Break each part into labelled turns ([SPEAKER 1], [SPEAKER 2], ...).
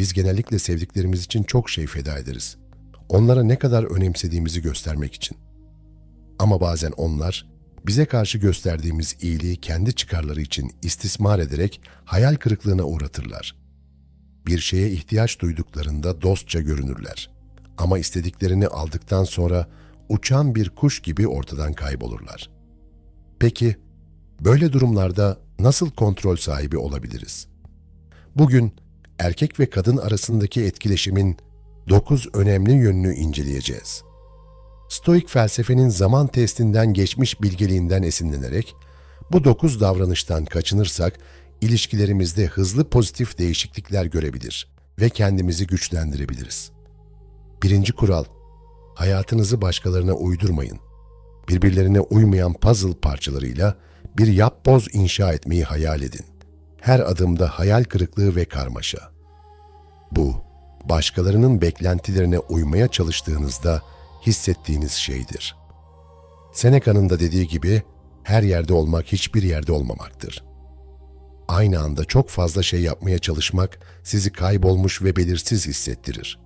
[SPEAKER 1] Biz genellikle sevdiklerimiz için çok şey feda ederiz. Onlara ne kadar önemsediğimizi göstermek için. Ama bazen onlar bize karşı gösterdiğimiz iyiliği kendi çıkarları için istismar ederek hayal kırıklığına uğratırlar. Bir şeye ihtiyaç duyduklarında dostça görünürler. Ama istediklerini aldıktan sonra uçan bir kuş gibi ortadan kaybolurlar. Peki, böyle durumlarda nasıl kontrol sahibi olabiliriz? Bugün erkek ve kadın arasındaki etkileşimin dokuz önemli yönünü inceleyeceğiz. Stoik felsefenin zaman testinden geçmiş bilgeliğinden esinlenerek bu dokuz davranıştan kaçınırsak ilişkilerimizde hızlı pozitif değişiklikler görebilir ve kendimizi güçlendirebiliriz. Birinci kural, hayatınızı başkalarına uydurmayın. Birbirlerine uymayan puzzle parçalarıyla bir yapboz inşa etmeyi hayal edin. Her adımda hayal kırıklığı ve karmaşa. Bu, başkalarının beklentilerine uymaya çalıştığınızda hissettiğiniz şeydir. Seneca'nın da dediği gibi her yerde olmak hiçbir yerde olmamaktır. Aynı anda çok fazla şey yapmaya çalışmak sizi kaybolmuş ve belirsiz hissettirir.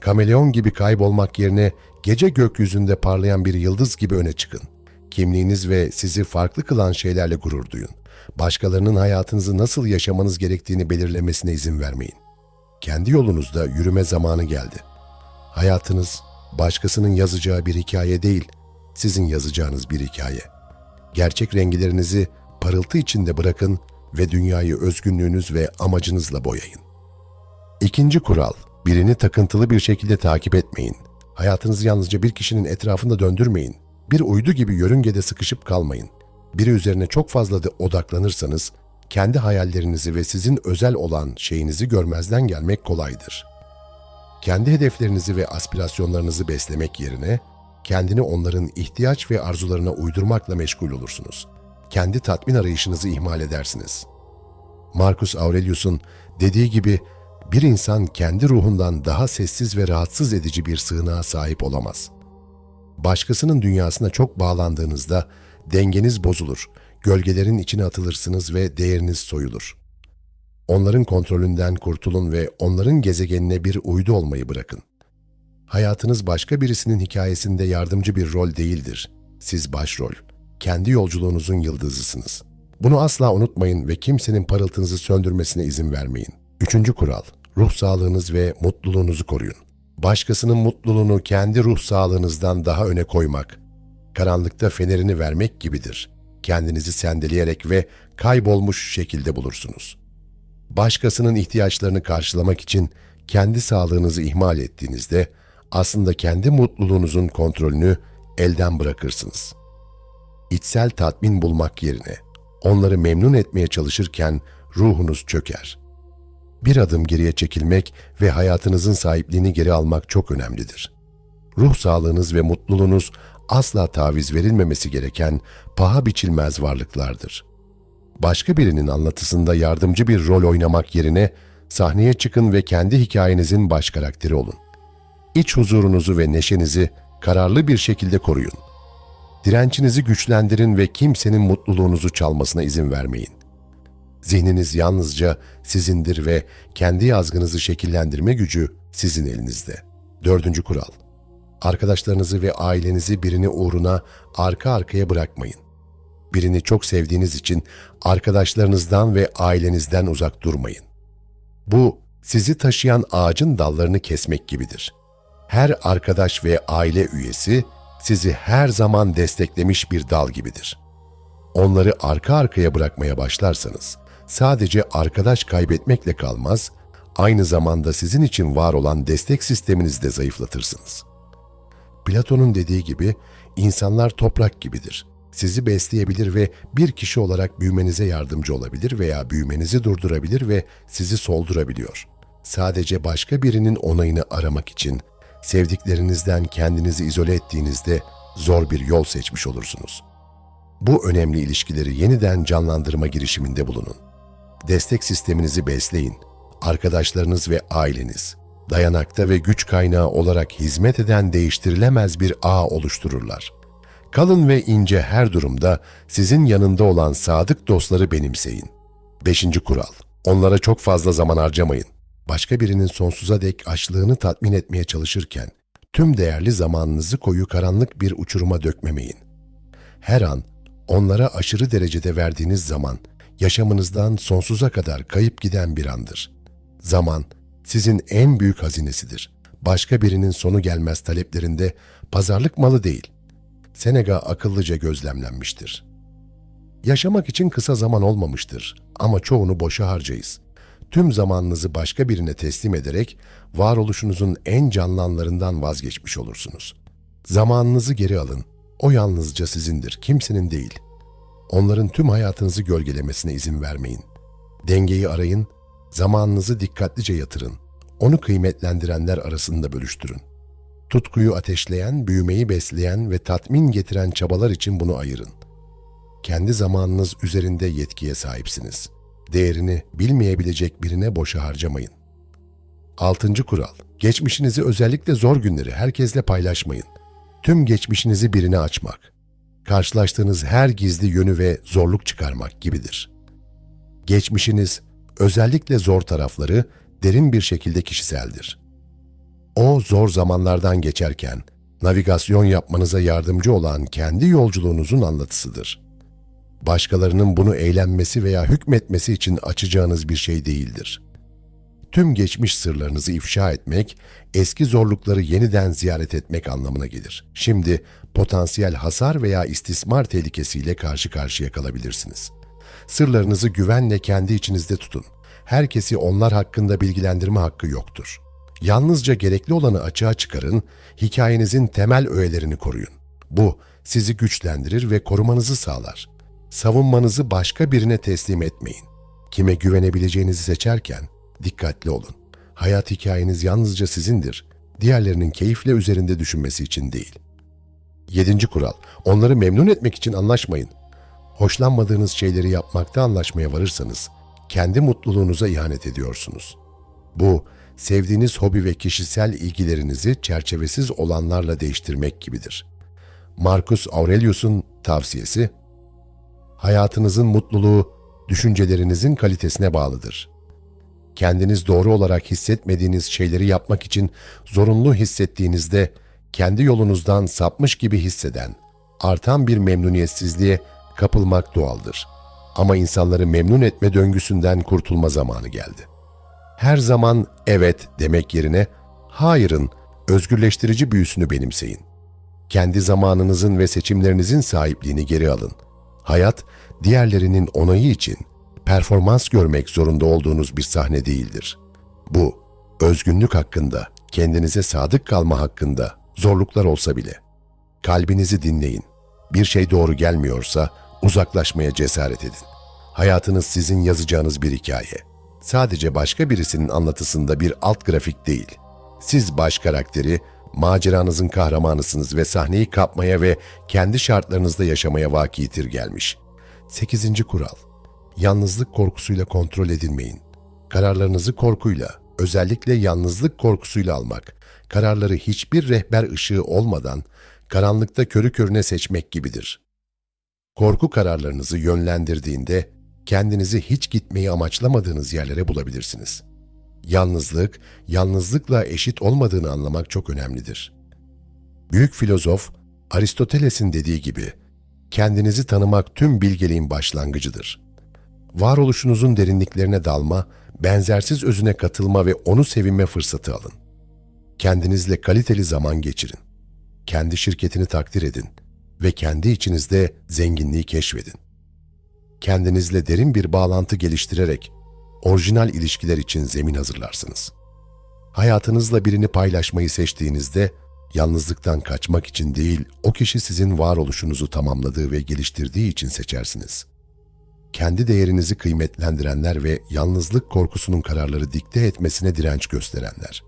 [SPEAKER 1] Kameleon gibi kaybolmak yerine gece gökyüzünde parlayan bir yıldız gibi öne çıkın. Kimliğiniz ve sizi farklı kılan şeylerle gurur duyun. Başkalarının hayatınızı nasıl yaşamanız gerektiğini belirlemesine izin vermeyin. Kendi yolunuzda yürüme zamanı geldi. Hayatınız başkasının yazacağı bir hikaye değil, sizin yazacağınız bir hikaye. Gerçek renklerinizi parıltı içinde bırakın ve dünyayı özgünlüğünüz ve amacınızla boyayın. İkinci kural, birini takıntılı bir şekilde takip etmeyin. Hayatınızı yalnızca bir kişinin etrafında döndürmeyin. Bir uydu gibi yörüngede sıkışıp kalmayın. Biri üzerine çok fazla da odaklanırsanız, kendi hayallerinizi ve sizin özel olan şeyinizi görmezden gelmek kolaydır. Kendi hedeflerinizi ve aspirasyonlarınızı beslemek yerine, kendini onların ihtiyaç ve arzularına uydurmakla meşgul olursunuz. Kendi tatmin arayışınızı ihmal edersiniz. Marcus Aurelius'un dediği gibi bir insan kendi ruhundan daha sessiz ve rahatsız edici bir sığınağa sahip olamaz. Başkasının dünyasına çok bağlandığınızda dengeniz bozulur, gölgelerin içine atılırsınız ve değeriniz soyulur. Onların kontrolünden kurtulun ve onların gezegenine bir uydu olmayı bırakın. Hayatınız başka birisinin hikayesinde yardımcı bir rol değildir. Siz başrol, kendi yolculuğunuzun yıldızısınız. Bunu asla unutmayın ve kimsenin parıltınızı söndürmesine izin vermeyin. Üçüncü kural, ruh sağlığınız ve mutluluğunuzu koruyun. Başkasının mutluluğunu kendi ruh sağlığınızdan daha öne koymak, karanlıkta fenerini vermek gibidir. Kendinizi sendeleyerek ve kaybolmuş şekilde bulursunuz. Başkasının ihtiyaçlarını karşılamak için kendi sağlığınızı ihmal ettiğinizde aslında kendi mutluluğunuzun kontrolünü elden bırakırsınız. İçsel tatmin bulmak yerine onları memnun etmeye çalışırken ruhunuz çöker. Bir adım geriye çekilmek ve hayatınızın sahipliğini geri almak çok önemlidir. Ruh sağlığınız ve mutluluğunuz asla taviz verilmemesi gereken paha biçilmez varlıklardır. Başka birinin anlatısında yardımcı bir rol oynamak yerine sahneye çıkın ve kendi hikayenizin baş karakteri olun. İç huzurunuzu ve neşenizi kararlı bir şekilde koruyun. Dirençinizi güçlendirin ve kimsenin mutluluğunuzu çalmasına izin vermeyin. Zihniniz yalnızca sizindir ve kendi yazgınızı şekillendirme gücü sizin elinizde. Dördüncü kural. Arkadaşlarınızı ve ailenizi birini uğruna arka arkaya bırakmayın. Birini çok sevdiğiniz için arkadaşlarınızdan ve ailenizden uzak durmayın. Bu sizi taşıyan ağacın dallarını kesmek gibidir. Her arkadaş ve aile üyesi sizi her zaman desteklemiş bir dal gibidir. Onları arka arkaya bırakmaya başlarsanız sadece arkadaş kaybetmekle kalmaz, aynı zamanda sizin için var olan destek sisteminizi de zayıflatırsınız. Platon'un dediği gibi insanlar toprak gibidir. Sizi besleyebilir ve bir kişi olarak büyümenize yardımcı olabilir veya büyümenizi durdurabilir ve sizi soldurabiliyor. Sadece başka birinin onayını aramak için sevdiklerinizden kendinizi izole ettiğinizde zor bir yol seçmiş olursunuz. Bu önemli ilişkileri yeniden canlandırma girişiminde bulunun. Destek sisteminizi besleyin. Arkadaşlarınız ve aileniz dayanakta ve güç kaynağı olarak hizmet eden değiştirilemez bir ağ oluştururlar. Kalın ve ince her durumda sizin yanında olan sadık dostları benimseyin. 5. kural. Onlara çok fazla zaman harcamayın. başka birinin sonsuza dek açlığını tatmin etmeye çalışırken tüm değerli zamanınızı koyu karanlık bir uçuruma dökmemeyin. Her an onlara aşırı derecede verdiğiniz zaman yaşamınızdan sonsuza kadar kayıp giden bir andır. Zaman sizin en büyük hazinesidir. Başka birinin sonu gelmez taleplerinde pazarlık malı değil. Seneca akıllıca gözlemlenmiştir. Yaşamak için kısa zaman olmamıştır ama çoğunu boşa harcayız. Tüm zamanınızı başka birine teslim ederek varoluşunuzun en canlı anlarından vazgeçmiş olursunuz. Zamanınızı geri alın. O yalnızca sizindir, kimsenin değil. Onların tüm hayatınızı gölgelemesine izin vermeyin. Dengeyi arayın, zamanınızı dikkatlice yatırın. Onu kıymetlendirenler arasında bölüştürün. Tutkuyu ateşleyen, büyümeyi besleyen ve tatmin getiren çabalar için bunu ayırın. Kendi zamanınız üzerinde yetkiye sahipsiniz. Değerini bilmeyebilecek birine boşa harcamayın. Altıncı kural. Geçmişinizi özellikle zor günleri herkesle paylaşmayın. Tüm geçmişinizi birine açmak. Karşılaştığınız her gizli yönü ve zorluk çıkarmak gibidir. Geçmişiniz, özellikle zor tarafları derin bir şekilde kişiseldir. O zor zamanlardan geçerken navigasyon yapmanıza yardımcı olan kendi yolculuğunuzun anlatısıdır. Başkalarının bunu eğlenmesi veya hükmetmesi için açacağınız bir şey değildir. Tüm geçmiş sırlarınızı ifşa etmek, eski zorlukları yeniden ziyaret etmek anlamına gelir. Şimdi potansiyel hasar veya istismar tehlikesiyle karşı karşıya kalabilirsiniz. Sırlarınızı güvenle kendi içinizde tutun. Herkesi onlar hakkında bilgilendirme hakkı yoktur. Yalnızca gerekli olanı açığa çıkarın, hikayenizin temel öğelerini koruyun. Bu sizi güçlendirir ve korumanızı sağlar. Savunmanızı başka birine teslim etmeyin. Kime güvenebileceğinizi seçerken dikkatli olun. Hayat hikayeniz yalnızca sizindir. Diğerlerinin keyifle üzerinde düşünmesi için değil. Yedinci kural, onları memnun etmek için anlaşmayın. Hoşlanmadığınız şeyleri yapmakta anlaşmaya varırsanız, kendi mutluluğunuza ihanet ediyorsunuz. Bu, sevdiğiniz hobi ve kişisel ilgilerinizi çerçevesiz olanlarla değiştirmek gibidir. Marcus Aurelius'un tavsiyesi, hayatınızın mutluluğu, düşüncelerinizin kalitesine bağlıdır. Kendiniz doğru olarak hissetmediğiniz şeyleri yapmak için zorunlu hissettiğinizde kendi yolunuzdan sapmış gibi hisseden, artan bir memnuniyetsizliğe kapılmak doğaldır. Ama insanları memnun etme döngüsünden kurtulma zamanı geldi. Her zaman evet demek yerine hayırın özgürleştirici büyüsünü benimseyin. Kendi zamanınızın ve seçimlerinizin sahipliğini geri alın. Hayat diğerlerinin onayı için performans görmek zorunda olduğunuz bir sahne değildir. Bu, özgünlük hakkında, kendinize sadık kalma hakkında zorluklar olsa bile. Kalbinizi dinleyin. Bir şey doğru gelmiyorsa uzaklaşmaya cesaret edin. Hayatınız sizin yazacağınız bir hikaye. Sadece başka birisinin anlatısında bir alt grafik değil. Siz baş karakteri, maceranızın kahramanısınız ve sahneyi kapmaya ve kendi şartlarınızda yaşamaya vakidir gelmiş. 8. kural yalnızlık korkusuyla kontrol edilmeyin. Kararlarınızı korkuyla, özellikle yalnızlık korkusuyla almak, kararları hiçbir rehber ışığı olmadan karanlıkta körü körüne seçmek gibidir. Korku kararlarınızı yönlendirdiğinde kendinizi hiç gitmeyi amaçlamadığınız yerlere bulabilirsiniz. Yalnızlık, yalnızlıkla eşit olmadığını anlamak çok önemlidir. Büyük filozof Aristoteles'in dediği gibi, kendinizi tanımak tüm bilgeliğin başlangıcıdır varoluşunuzun derinliklerine dalma, benzersiz özüne katılma ve onu sevinme fırsatı alın. Kendinizle kaliteli zaman geçirin. Kendi şirketini takdir edin ve kendi içinizde zenginliği keşfedin. Kendinizle derin bir bağlantı geliştirerek orijinal ilişkiler için zemin hazırlarsınız. Hayatınızla birini paylaşmayı seçtiğinizde yalnızlıktan kaçmak için değil, o kişi sizin varoluşunuzu tamamladığı ve geliştirdiği için seçersiniz.'' kendi değerinizi kıymetlendirenler ve yalnızlık korkusunun kararları dikte etmesine direnç gösterenler.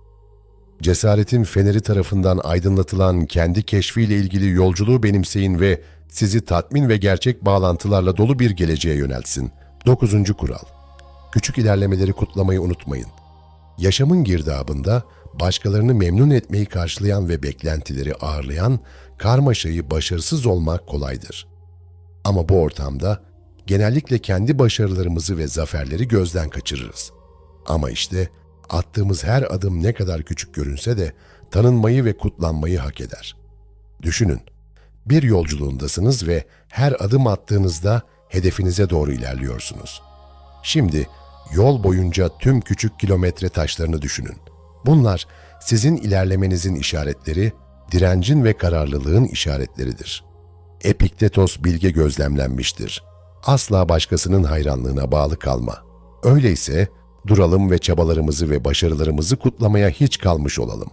[SPEAKER 1] Cesaretin feneri tarafından aydınlatılan kendi keşfiyle ilgili yolculuğu benimseyin ve sizi tatmin ve gerçek bağlantılarla dolu bir geleceğe yöneltsin. 9. kural. Küçük ilerlemeleri kutlamayı unutmayın. Yaşamın girdabında başkalarını memnun etmeyi karşılayan ve beklentileri ağırlayan karmaşayı başarısız olmak kolaydır. Ama bu ortamda genellikle kendi başarılarımızı ve zaferleri gözden kaçırırız. Ama işte Attığımız her adım ne kadar küçük görünse de tanınmayı ve kutlanmayı hak eder. Düşünün, bir yolculuğundasınız ve her adım attığınızda hedefinize doğru ilerliyorsunuz. Şimdi yol boyunca tüm küçük kilometre taşlarını düşünün. Bunlar sizin ilerlemenizin işaretleri, direncin ve kararlılığın işaretleridir. Epiktetos bilge gözlemlenmiştir. Asla başkasının hayranlığına bağlı kalma. Öyleyse duralım ve çabalarımızı ve başarılarımızı kutlamaya hiç kalmış olalım.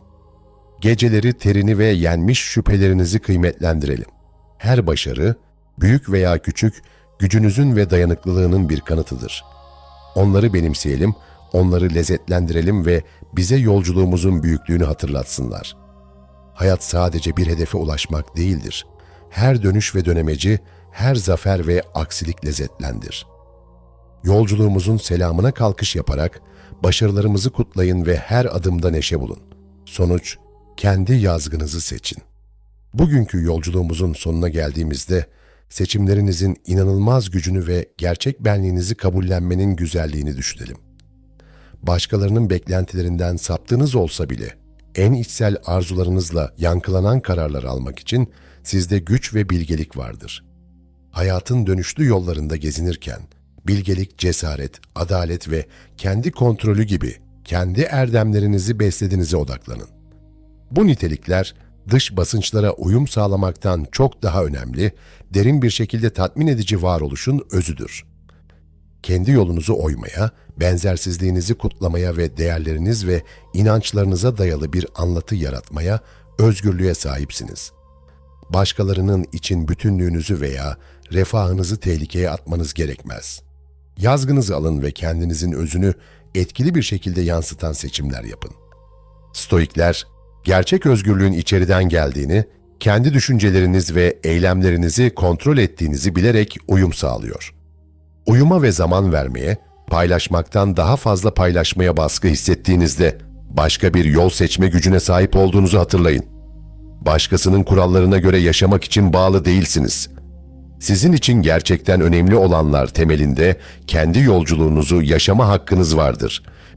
[SPEAKER 1] Geceleri terini ve yenmiş şüphelerinizi kıymetlendirelim. Her başarı, büyük veya küçük, gücünüzün ve dayanıklılığının bir kanıtıdır. Onları benimseyelim, onları lezzetlendirelim ve bize yolculuğumuzun büyüklüğünü hatırlatsınlar. Hayat sadece bir hedefe ulaşmak değildir. Her dönüş ve dönemeci, her zafer ve aksilik lezzetlendir. Yolculuğumuzun selamına kalkış yaparak başarılarımızı kutlayın ve her adımda neşe bulun. Sonuç, kendi yazgınızı seçin. Bugünkü yolculuğumuzun sonuna geldiğimizde seçimlerinizin inanılmaz gücünü ve gerçek benliğinizi kabullenmenin güzelliğini düşünelim. Başkalarının beklentilerinden saptığınız olsa bile en içsel arzularınızla yankılanan kararlar almak için sizde güç ve bilgelik vardır. Hayatın dönüşlü yollarında gezinirken bilgelik, cesaret, adalet ve kendi kontrolü gibi kendi erdemlerinizi beslediğinize odaklanın. Bu nitelikler dış basınçlara uyum sağlamaktan çok daha önemli, derin bir şekilde tatmin edici varoluşun özüdür. Kendi yolunuzu oymaya, benzersizliğinizi kutlamaya ve değerleriniz ve inançlarınıza dayalı bir anlatı yaratmaya, özgürlüğe sahipsiniz. Başkalarının için bütünlüğünüzü veya refahınızı tehlikeye atmanız gerekmez. Yazgınızı alın ve kendinizin özünü etkili bir şekilde yansıtan seçimler yapın. Stoikler, gerçek özgürlüğün içeriden geldiğini, kendi düşünceleriniz ve eylemlerinizi kontrol ettiğinizi bilerek uyum sağlıyor. Uyuma ve zaman vermeye, paylaşmaktan daha fazla paylaşmaya baskı hissettiğinizde başka bir yol seçme gücüne sahip olduğunuzu hatırlayın. Başkasının kurallarına göre yaşamak için bağlı değilsiniz. Sizin için gerçekten önemli olanlar temelinde kendi yolculuğunuzu yaşama hakkınız vardır.